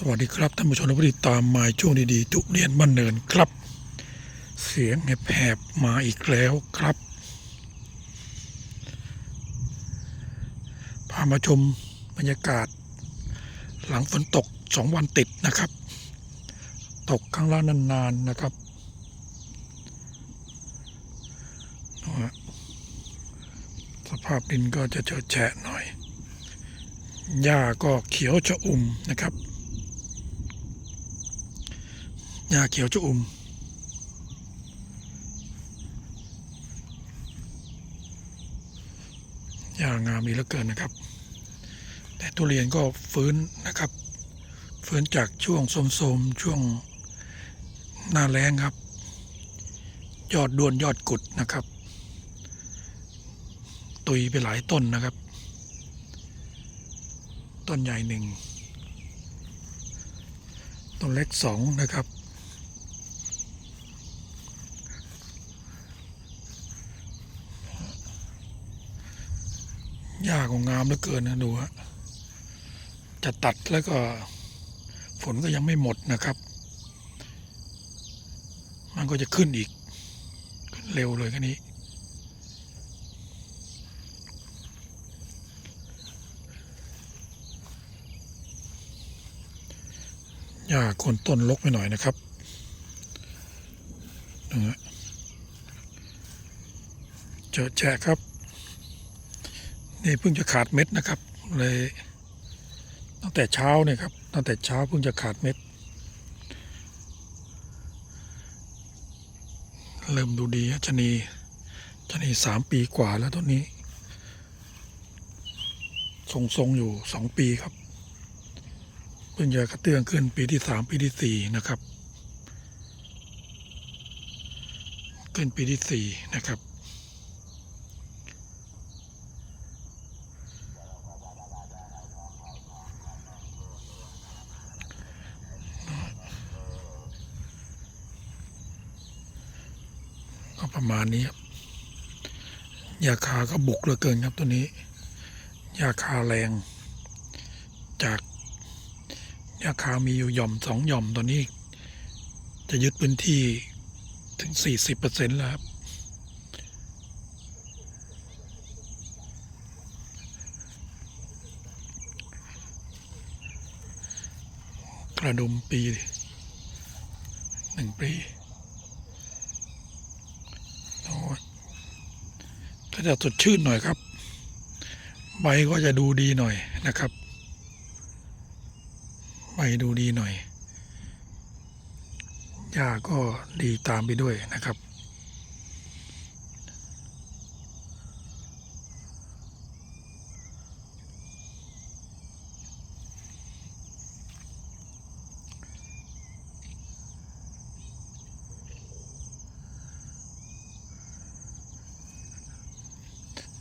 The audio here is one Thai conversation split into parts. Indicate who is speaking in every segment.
Speaker 1: สวัสดีครับท่านผู้ชมและผู้ติดตามมาช่วงดีๆทุเรียนบ้านเนินครับ เสียงแหบๆมาอีกแล้วครับพามาชมบรรยากาศ หลังฝนตกสองวันติดนะครับ ตกครั้งละนานๆนะครับสภาพดินก็จะเฉอแฉะหน่อยหญ้าก็เขียวชะอุ่มนะครับ หญ้าเขียวชะอุ่มหญ้างามดีเหลือเกินนะครับ แต่ทุเรียนก็ฟื้นนะครับ ฟื้นจากช่วงโสมๆช่วงหน้าแล้งครับ ยอดด้วนยอดกุดนะครับ ตุยไปหลายต้นนะครับ ต้นใหญ่หนึ่งต้นเล็กสองนะครับ หญ้าก็งามเหลือเกินนะดูฮะจะตัดแล้วก็ฝนก็ยังไม่หมดนะครับ มันก็จะขึ้นอีก ขึ้นเร็วเลยแค่นี้ หญ้าโคนต้นลกไปหน่อยนะครับนะฮะเจอแฉะครับ นี่เพิ่งจะขาดเม็ดนะครับ เลยตั้งแต่เช้าเนี่ยครับตั้งแต่เช้าเพิ่งจะขาดเม็ด เริ่มดูดีชะนีชะนีสามปีกว่าแล้วต้นนี้ ทรงๆอยู่สองปีครับ เพิ่งจะกระเตื้องขึ้นปีที่สามปีที่สี่นะครับ ขึ้นปีที่สี่นะครับ ประมาณนี้ครับยาคาก็บุกเหลือเกินครับตัวนี้ยาคาแรง จากยาคามีอยู่หย่อมสองหย่อมตัวนี้ จะยึดพื้นที่ถึงสี่สิบเปอร์เซ็นต์แล้วครับกระดุมปีหนึ่งปี โอ้ย ก็จะสดชื่นหน่อยครับ ใบก็จะดูดีหน่อยนะครับ ใบดูดีหน่อยหญ้าก็ดีตามไปด้วยนะครับ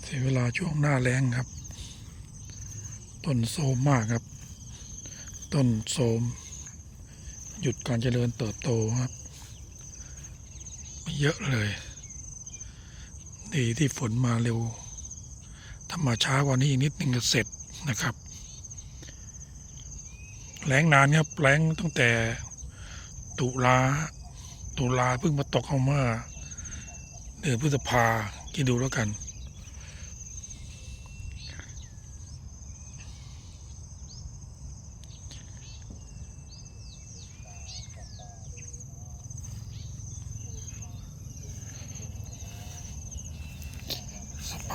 Speaker 1: เสียเวลาช่วงหน้าแรงครับ ต้นโซมมากครับ ต้นโซมหยุดการเจริญเติบโตครับ เยอะเลย ดีที่ฝนมาเร็วถ้ามาช้ากว่านี้อีกนิดนึงก็เสร็จนะครับแรงนานครับแรงตั้งแต่ตุลาตุลาเพิ่งมาตกเข้ามาเดือนพฤษภาคิดดูแล้วกัน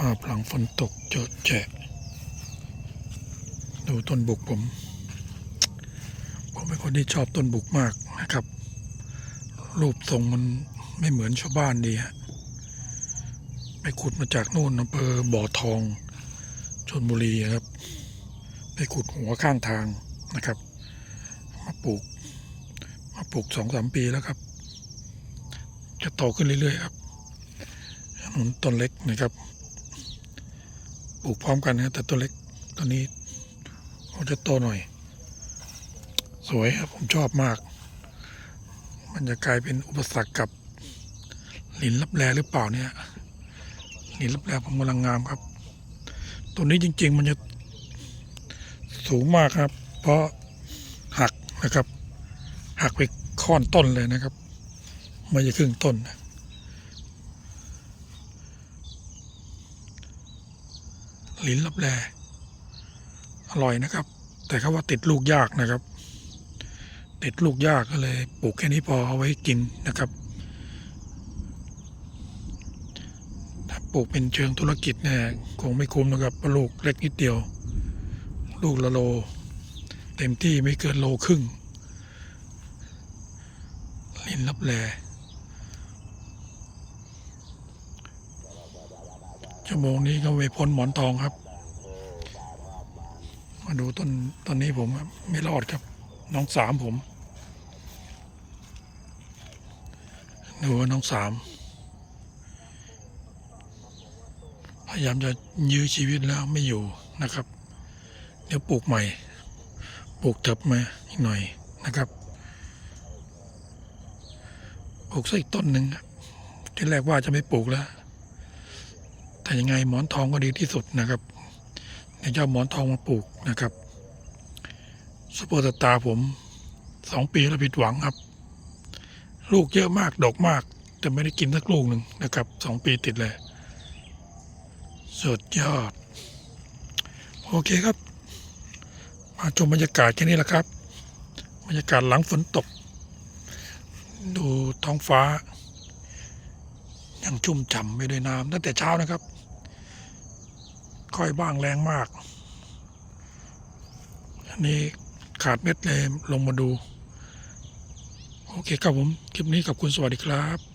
Speaker 1: ภาพหลังฝนตกเจอแฉะดูต้นบุกผม ผมเป็นคนที่ชอบต้นบุกมากนะครับ รูปทรงมันไม่เหมือนชาวบ้านดีฮะไปขุดมาจากนู่นอำเภอบ่อทองชนบุรีครับ ไปขุดหัวข้างทางนะครับ มาปลูก มาปลูกสองสามปีแล้วครับ จะโตขึ้นเรื่อยๆครับอันนุนต้นเล็กนะครับ ปลูกพร้อมกันนะแต่ตัวเล็กตัวนี้เขาจะโตหน่อย สวยครับผมชอบมาก มันจะกลายเป็นอุปสรรคกับหลินลับแลหรือเปล่าเนี่ยหลินลับแลผมกำลังงามครับ ตัวนี้จริง ๆ มันจะสูงมากครับ เพราะหักนะครับ หักไปค่อนต้นเลยนะครับ ไม่ใช่ครึ่งต้นนะ ลิ้นลับแลอร่อยนะครับ แต่เขาว่าติดลูกยากนะครับ ติดลูกยากก็เลยปลูกแค่นี้พอเอาไว้กินนะครับถ้าปลูกเป็นเชิงธุรกิจเนี่ยคงไม่คุ้มนะครับเพราะลูกเล็กนิดเดียว ลูกละโล เต็มที่ไม่เกินโลครึ่งลิ้นลับแล ชั่วโมงนี้ก็ไม่พ้นหมอนทองครับ มาดูต้นต้นนี้ผมไม่รอดครับ น้องสามผมดูว่าน้องสามพยายามจะยื้อชีวิตแล้วไม่อยู่นะครับ เดี๋ยวปลูกใหม่ ปลูกเถิบมาอีกหน่อยนะครับปลูกสักอีกต้นหนึ่งครับที่แรกว่าจะไม่ปลูกแล้ว แต่ยังไงหมอนทองก็ดีที่สุดนะครับเดี๋ยวจะเอาหมอนทองมาปลูกนะครับซูเปอร์สตาร์ผมสองปีแล้วผิดหวังครับ ลูกเยอะมากดอกมาก แต่ไม่ได้กินสักลูกหนึ่งนะครับสองปีติดเลย สุดยอด โอเคครับ มาชมบรรยากาศแค่นี้แหละครับ บรรยากาศหลังฝนตก ดูท้องฟ้า ยังชุ่มฉ่ำไปด้วยน้ำตั้งแต่เช้านะครับ ค่อยบ้างแรงมาก อันนี้ขาดเม็ดเลยลงมาดู โอเคครับผม คลิปนี้ขอบคุณสวัสดีครับ